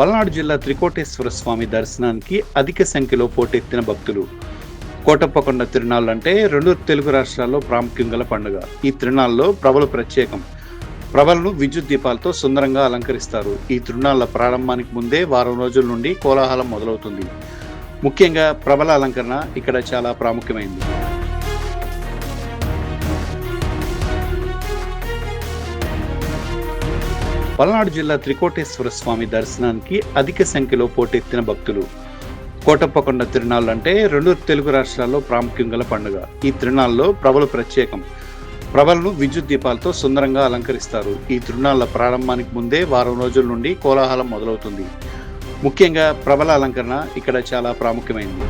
పల్నాడు జిల్లా త్రికోటేశ్వర స్వామి దర్శనానికి అధిక సంఖ్యలో పోటెత్తిన భక్తులు. కోటప్పకొండ తిరునాళ్ళు అంటే రెండు తెలుగు రాష్ట్రాల్లో ప్రాముఖ్యం గల పండుగ. ఈ తిరునాళ్ళలో ప్రభలు ప్రత్యేకం. ప్రభలను విద్యుత్ దీపాలతో సుందరంగా అలంకరిస్తారు. ఈ తిరునాళ్ళ ప్రారంభానికి ముందే వారం రోజుల నుండి కోలాహలం మొదలవుతుంది. ముఖ్యంగా ప్రభల అలంకరణ ఇక్కడ చాలా ప్రాముఖ్యమైంది. పల్నాడు జిల్లా త్రికోటేశ్వర స్వామి దర్శనానికి అధిక సంఖ్యలో పోటెత్తిన భక్తులు. కోటప్పకొండ తిరునాళ్ళు అంటే రెండు తెలుగు రాష్ట్రాల్లో ప్రాముఖ్యం గల పండుగ. ఈ తిరునాళ్ళలో ప్రభలు ప్రత్యేకం. ప్రభలను విద్యుత్ దీపాలతో సుందరంగా అలంకరిస్తారు. ఈ తిరునాళ్ళ ప్రారంభానికి ముందే వారం రోజుల నుండి కోలాహలం మొదలవుతుంది. ముఖ్యంగా ప్రభల అలంకరణ ఇక్కడ చాలా ప్రాముఖ్యమైంది.